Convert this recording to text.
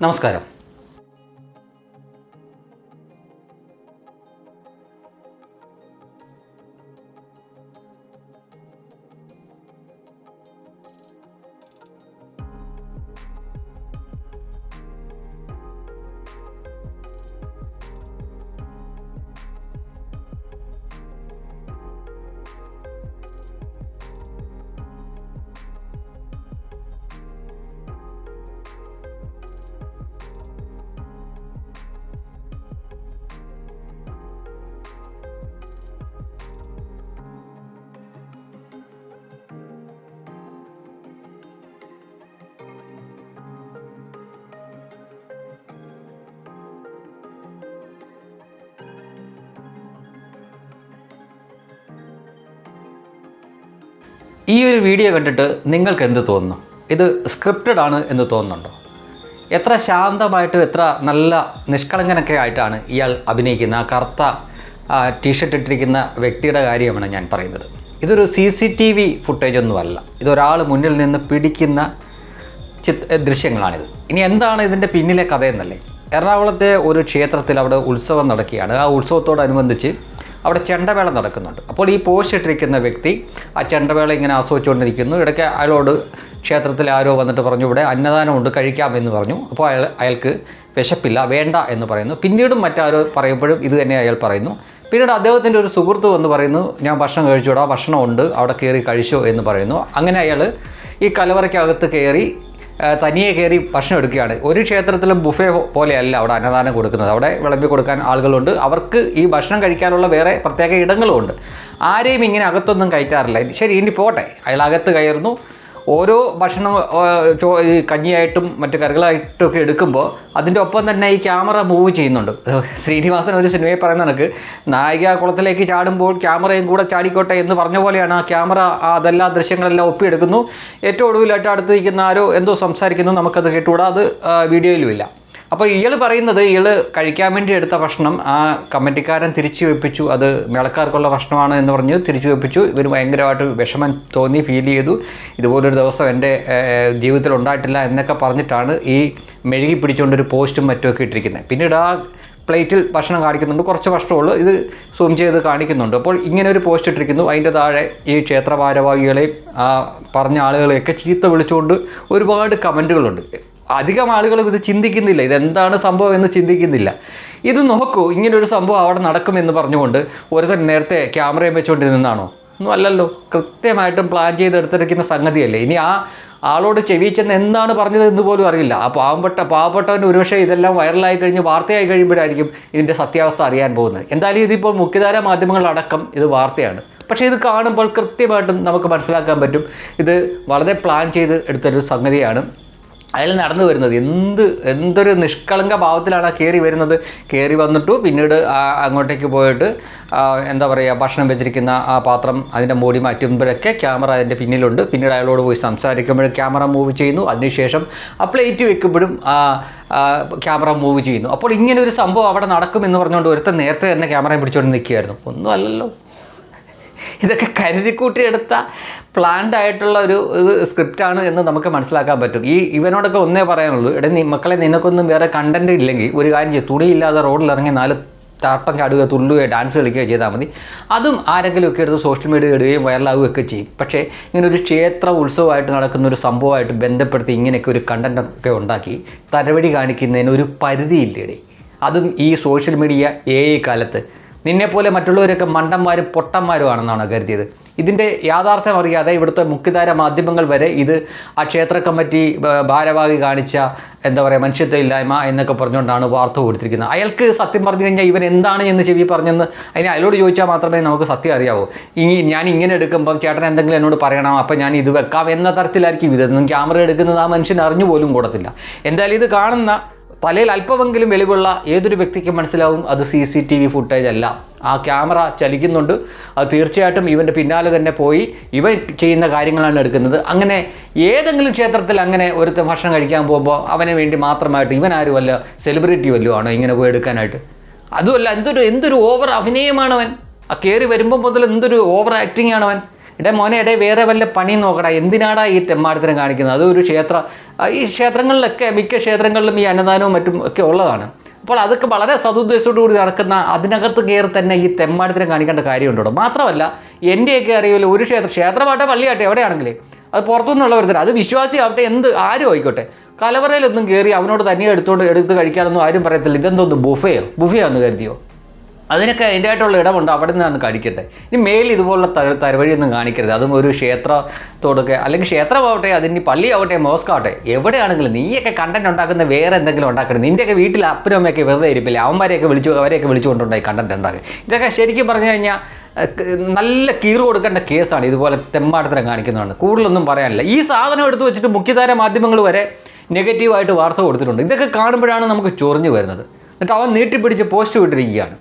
നമസ്കാരം ഈ ഒരു വീഡിയോ കണ്ടിട്ട് നിങ്ങൾക്ക് എന്ത് തോന്നുന്നു? ഇത് സ്ക്രിപ്റ്റഡ് ആണ് എന്ന് തോന്നുന്നുണ്ടോ? എത്ര ശാന്തമായിട്ടും എത്ര നല്ല നിഷ്കളങ്കനൊക്കെ ആയിട്ടാണ് ഇയാൾ അഭിനയിക്കുന്ന ആ കറുത്ത ടീഷർട്ട് ഇട്ടിരിക്കുന്ന വ്യക്തിയുടെ കാര്യമാണ് ഞാൻ പറയുന്നത്. ഇതൊരു C C T V footage ഒന്നുമല്ല. ഇതൊരാൾ മുന്നിൽ നിന്ന് പിടിക്കുന്ന ചിത് ദൃശ്യങ്ങളാണിത്. ഇനി എന്താണ് ഇതിന്റെ പിന്നിലെ കഥയെന്നല്ലേ? എറണാകുളത്തെ ഒരു ക്ഷേത്രത്തിൽ അവിടെ ഉത്സവം നടക്കുകയാണ്. ആ ഉത്സവത്തോടനുബന്ധിച്ച് അവിടെ ചെണ്ടവേള നടക്കുന്നുണ്ട്. അപ്പോൾ ഈ പോസ്റ്റ് ഇട്ടിരിക്കുന്ന വ്യക്തി ആ ചെണ്ടവേള ഇങ്ങനെ ആസ്വദിച്ചുകൊണ്ടിരിക്കുന്നു. ഇടയ്ക്ക് അയാളോട് ക്ഷേത്രത്തിൽ ആരോ വന്നിട്ട് പറഞ്ഞു ഇവിടെ അന്നദാനമുണ്ട് കഴിക്കാമെന്ന് പറഞ്ഞു. അപ്പോൾ അയാൾ അയാൾക്ക് വിശപ്പില്ല വേണ്ട എന്ന് പറയുന്നു. പിന്നീടും മറ്റാരോ പറയുമ്പോഴും ഇത് തന്നെ അയാൾ പറയുന്നു. പിന്നീട് അദ്ദേഹത്തിന്റെ ഒരു സുഹൃത്ത് വന്ന് പറയുന്നു ഞാൻ ഭക്ഷണം കഴിച്ചോടാ ഭക്ഷണമുണ്ട് അവിടെ കയറി കഴിച്ചോ എന്ന് പറയുന്നു. അങ്ങനെ അയാൾ ഈ കലവറയ്ക്കകത്ത് കയറി തനിയെ കയറി ഭക്ഷണം എടുക്കുകയാണ്. ഒരു ക്ഷേത്രത്തിലും ബുഫേ പോലെയല്ല അവിടെ അന്നദാനം കൊടുക്കുന്നത്. അവിടെ വിളമ്പി കൊടുക്കാൻ ആളുകളുണ്ട്. അവർക്ക് ഈ ഭക്ഷണം കഴിക്കാനുള്ള വേറെ പ്രത്യേക ഇടങ്ങളുമുണ്ട്. ആരെയും ഇങ്ങനെ അകത്തൊന്നും കയറ്റാറില്ല. ശരി ഇനി പോട്ടെ അയാൾ അകത്ത് കയറുന്നു. ഓരോ ഭക്ഷണം ഈ കഞ്ഞിയായിട്ടും മറ്റു കറികളായിട്ടും ഒക്കെ എടുക്കുമ്പോൾ അതിന്റെ ഒപ്പം തന്നെ ഈ ക്യാമറ മൂവ് ചെയ്യുന്നുണ്ട്. ശ്രീനിവാസൻ ഒരു സിനിമയിൽ പറയുന്ന കണക്ക് നായിക കുളത്തിലേക്ക് ചാടുമ്പോൾ ക്യാമറയും കൂടെ ചാടിക്കോട്ടെ എന്ന് പറഞ്ഞ പോലെയാണ് ആ ക്യാമറ അതെല്ലാ ദൃശ്യങ്ങളെല്ലാം ഒപ്പിയെടുക്കുന്നു. ഏറ്റവും ഒടുവിലായിട്ട് അടുത്ത് നിൽക്കുന്ന ആരോ എന്തോ സംസാരിക്കുന്നു നമുക്കത് കേട്ടുകൂടാ അത് വീഡിയോയിലും വീഡിയോയിലുമില്ല. അപ്പോൾ ഇയാൾ പറയുന്നത് ഇയാൾ കഴിക്കാൻ വേണ്ടി എടുത്ത ഭക്ഷണം ആ കമ്മിറ്റിക്കാരൻ തിരിച്ചു വെപ്പിച്ചു. അത് മേളക്കാർക്കുള്ള ഭക്ഷണമാണ് എന്ന് പറഞ്ഞു തിരിച്ചു വെപ്പിച്ചു. ഇവർ ഭയങ്കരമായിട്ട് വിഷമം തോന്നി ഫീൽ ചെയ്തു. ഇതുപോലൊരു ദിവസം എന്റെ ജീവിതത്തിൽ ഉണ്ടായിട്ടില്ല എന്നൊക്കെ പറഞ്ഞിട്ടാണ് ഈ മെഴുകി പിടിച്ചുകൊണ്ടൊരു പോസ്റ്റും മറ്റുമൊക്കെ ഇട്ടിരിക്കുന്നത്. പിന്നീട് ആ പ്ലേറ്റിൽ ഭക്ഷണം കാണിക്കുന്നുണ്ട്. കുറച്ച് ഭക്ഷണമുള്ളൂ. ഇത് സൂം ചെയ്ത് കാണിക്കുന്നുണ്ട്. അപ്പോൾ ഇങ്ങനെ ഒരു പോസ്റ്റ് ഇട്ടിരിക്കുന്നു. അതിന്റെ താഴെ ഈ ക്ഷേത്ര ഭാരവാഹികളെയും ആ പറഞ്ഞ ആളുകളെയൊക്കെ ചീത്ത വിളിച്ചുകൊണ്ട് ഒരുപാട് കമന്റുകളുണ്ട്. അധികം ആളുകൾ ഇത് ചിന്തിക്കുന്നില്ല. ഇതെന്താണ് സംഭവം എന്ന് ചിന്തിക്കുന്നില്ല. ഇത് നോക്കൂ ഇങ്ങനൊരു സംഭവം അവിടെ നടക്കുമെന്ന് പറഞ്ഞുകൊണ്ട് ഒരുത്തൻ നേരത്തെ ക്യാമറയും വെച്ചുകൊണ്ട് നിന്നാണോ ഒന്നും അല്ലല്ലോ. കൃത്യമായിട്ടും പ്ലാൻ ചെയ്തെടുത്തിരിക്കുന്ന സംഗതിയല്ലേ. ഇനി ആ ആളോട് ചെവിച്ചെന്ന് എന്താണ് പറഞ്ഞത് എന്ന് പോലും അറിയില്ല. ആ പാവപ്പെട്ട പാവപ്പെട്ടവന് ഒരുപക്ഷെ ഇതെല്ലാം വൈറലായി കഴിഞ്ഞ് വാർത്തയായി കഴിയുമ്പോഴായിരിക്കും ഇതിന്റെ സത്യാവസ്ഥ അറിയാൻ പോകുന്നത്. എന്തായാലും ഇതിപ്പോൾ മുഖ്യധാര മാധ്യമങ്ങളടക്കം ഇത് വാർത്തയാണ്. പക്ഷേ ഇത് കാണുമ്പോൾ കൃത്യമായിട്ടും നമുക്ക് മനസ്സിലാക്കാൻ പറ്റും. ഇത് വളരെ പ്ലാൻ ചെയ്ത് എടുത്തൊരു സംഗതിയാണ്. അയാൾ നടന്നു വരുന്നത്. എന്ത് എന്തൊരു നിഷ്കളങ്ക ഭാവത്തിലാണ് കയറി വരുന്നത്. കയറി വന്നിട്ടു പിന്നീട് അങ്ങോട്ടേക്ക് പോയിട്ട് എന്താ പറയുക ഭക്ഷണം വെച്ചിരിക്കുന്ന ആ പാത്രം അതിന്റെ മൂടി മാറ്റുമ്പോഴൊക്കെ ക്യാമറ അതിന്റെ പിന്നിലുണ്ട്. പിന്നീട് അയാളോട് പോയി സംസാരിക്കുമ്പോഴും ക്യാമറ മൂവ് ചെയ്യുന്നു. അതിനുശേഷം ആ പ്ലേറ്റ് വെക്കുമ്പോഴും ക്യാമറ മൂവ് ചെയ്യുന്നു. അപ്പോൾ ഇങ്ങനെ ഒരു സംഭവം അവിടെ നടക്കുമെന്ന് പറഞ്ഞുകൊണ്ട് ഒരുത്തൻ നേരത്തെ തന്നെ ക്യാമറയും പിടിച്ചുകൊണ്ട് നിൽക്കുകയായിരുന്നു. ഒന്നും അല്ലല്ലോ. ഇതൊക്കെ കരുതിക്കൂട്ടി എടുത്ത പ്ലാൻഡ് ആയിട്ടുള്ള ഒരു സ്ക്രിപ്റ്റ് സ്ക്രിപ്റ്റാണ് എന്ന് നമുക്ക് മനസ്സിലാക്കാൻ പറ്റും. ഈ ഇവനോടൊക്കെ ഒന്നേ പറയാനുള്ളൂ ഇട നീ മക്കളെ നിനക്കൊന്നും വേറെ കണ്ടന്റ് ഇല്ലെങ്കിൽ ഒരു കാര്യം ചെയ്യും. തുണിയില്ലാതെ റോഡിൽ ഇറങ്ങി നാല് താട്ടം ചാടുക തുള്ളുകയോ ഡാൻസ് കളിക്കുകയോ ചെയ്താൽ മതി. അതും ആരെങ്കിലും ഒക്കെ എടുത്ത് സോഷ്യൽ മീഡിയ ഇടുകയും വൈറലാവുകയൊക്കെ ചെയ്യും. പക്ഷേ ഇങ്ങനെ ഒരു ക്ഷേത്ര ഉത്സവമായിട്ട് നടക്കുന്ന ഒരു സംഭവമായിട്ട് ബന്ധപ്പെടുത്തി ഇങ്ങനെയൊക്കെ ഒരു കണ്ടന്റൊക്കെ ഉണ്ടാക്കി തരവടി കാണിക്കുന്നതിന് ഒരു പരിധിയില്ലേടേ അതും ഈ സോഷ്യൽ മീഡിയ ഏ കാലത്ത്. നിന്നെപ്പോലെ മറ്റുള്ളവരൊക്കെ മണ്ടന്മാരും പൊട്ടന്മാരും ആണെന്നാണ് കരുതിയത്. ഇതിന്റെ യാഥാർത്ഥ്യം അറിയാതെ ഇവിടുത്തെ മുഖ്യധാര മാധ്യമങ്ങൾ വരെ ഇത് ആ ക്ഷേത്ര കമ്മിറ്റി ഭാരവാഹി കാണിച്ച എന്താ പറയുക മനുഷ്യത്വ ഇല്ലായ്മ എന്നൊക്കെ പറഞ്ഞുകൊണ്ടാണ് വാർത്ത കൊടുത്തിരിക്കുന്നത്. അയാൾക്ക് സത്യം പറഞ്ഞു കഴിഞ്ഞാൽ ഇവൻ എന്താണ് എന്ന് ചെവി പറഞ്ഞെന്ന് അതിന് അയാളോട് ചോദിച്ചാൽ മാത്രമേ നമുക്ക് സത്യം അറിയാവൂ. ഈ ഞാൻ ഇങ്ങനെ എടുക്കുമ്പം ചേട്ടൻ എന്തെങ്കിലും എന്നോട് പറയണം അപ്പം ഞാൻ ഇത് വെക്കാം എന്ന തരത്തിലായിരിക്കും ഇതൊന്നും ക്യാമറ എടുക്കുന്നത് ആ മനുഷ്യൻ അറിഞ്ഞു പോലും കൂടത്തില്ല. എന്തായാലും ഇത് കാണുന്ന തലയിൽ അല്പമെങ്കിലും വെളിവുള്ള ഏതൊരു വ്യക്തിക്കും മനസ്സിലാവും അത് C C T V footage അല്ല. ആ ക്യാമറ ചലിക്കുന്നുണ്ട്. അത് തീർച്ചയായിട്ടും ഇവന്റെ പിന്നാലെ തന്നെ പോയി ഇവൻ ചെയ്യുന്ന കാര്യങ്ങളാണ് എടുക്കുന്നത്. അങ്ങനെ ഏതെങ്കിലും ക്ഷേത്രത്തിൽ അങ്ങനെ ഒരുത്ത ഭക്ഷണം കഴിക്കാൻ പോകുമ്പോൾ അവന് വേണ്ടി മാത്രമായിട്ട് ഇവൻ ആരും അല്ല സെലിബ്രിറ്റി വല്ലതും ആണോ ഇങ്ങനെ പോയി എടുക്കാനായിട്ട്? അതുമല്ല എന്തൊരു എന്തൊരു ഓവർ അഭിനയമാണ് അവൻ ആ കയറി വരുമ്പോൾ മുതൽ എന്തൊരു ഓവർ ആക്ടിങ് ആണ് അവൻ ഇടേ മോനെ ഇടേ വേറെ വല്ല പണി നോക്കടാ. എന്തിനാടാ ഈ തെമ്മാടത്തിനെ കാണിക്കുന്നത്? അതൊരു ക്ഷേത്ര ഈ ക്ഷേത്രങ്ങളിലൊക്കെ മിക്ക ക്ഷേത്രങ്ങളിലും ഈ അന്നദാനവും മറ്റും ഒക്കെ ഉള്ളതാണ്. അപ്പോൾ അതൊക്കെ വളരെ സതുദ്ദേശത്തോടു കൂടി നടക്കുന്ന അതിനകത്ത് കയറി തന്നെ ഈ തെമ്മാടത്തിനെ കാണിക്കേണ്ട കാര്യമുണ്ടോ? മാത്രമല്ല എന്റെയൊക്കെ അറിയില്ല ഒരു ക്ഷേത്രം ക്ഷേത്രമാട്ടെ പള്ളിയാട്ടെ എവിടെയാണെങ്കിലേ അത് പുറത്തുനിന്നുള്ള ഒരുത്തരം അത് വിശ്വാസിയാവട്ടെ എന്ത് ആരും ആയിക്കോട്ടെ. കലവറയിലൊന്നും കയറി അവനോട് തനിയെ എടുത്തോണ്ട് എടുത്ത് കഴിക്കാനൊന്നും ആരും പറയത്തില്ല. ഇതെന്തോന്ന് ബുഫയോ? ബുഫയാന്ന് കരുതിയോ? അതിനൊക്കെ അതിന്റെ ആയിട്ടുള്ള ഇടമുണ്ട്. അവിടെ നിന്നാണ് കടിക്കട്ടെ. ഇനി മേലിൽ ഇതുപോലുള്ള തര തരവഴിയൊന്നും കാണിക്കരുത്. അതും ഒരു ക്ഷേത്രത്തോടൊക്കെ അല്ലെങ്കിൽ ക്ഷേത്രമാവട്ടെ അതിന് പള്ളിയാവട്ടെ മോസ്കാവട്ടെ എവിടെയാണെങ്കിലും നീയൊക്കെ കണ്ടന്റ് ഉണ്ടാക്കുന്ന വേറെ എന്തെങ്കിലും ഉണ്ടാക്കരുത്. നിന്റെയൊക്കെ വീട്ടിൽ അപ്പനും അമ്മയൊക്കെ വെറുതെ ഇരിപ്പില്ല? അവന്മാരെയൊക്കെ വിളിച്ചു അവരെയൊക്കെ വിളിച്ചുകൊണ്ടുണ്ടായി കണ്ടന്റ് ഉണ്ടാക്കി ഇതൊക്കെ ശരിക്കും പറഞ്ഞു കഴിഞ്ഞാൽ നല്ല കീറ് കൊടുക്കേണ്ട കേസാണ്. ഇതുപോലെ തെമ്മാടത്തരം കാണിക്കുന്നതാണ്. കൂടുതലൊന്നും പറയാനില്ല. ഈ സാധനം എടുത്തു വെച്ചിട്ട് മുഖ്യധാര മാധ്യമങ്ങൾ വരെ നെഗറ്റീവായിട്ട് വാർത്ത കൊടുത്തിട്ടുണ്ട്. ഇതൊക്കെ കാണുമ്പോഴാണ് നമുക്ക് ചൊറിഞ്ഞു വരുന്നത്. എന്നിട്ട് അവൻ നീട്ടിപ്പിടിച്ച് പോസ്റ്റ് വിട്ടിരിക്കുകയാണ്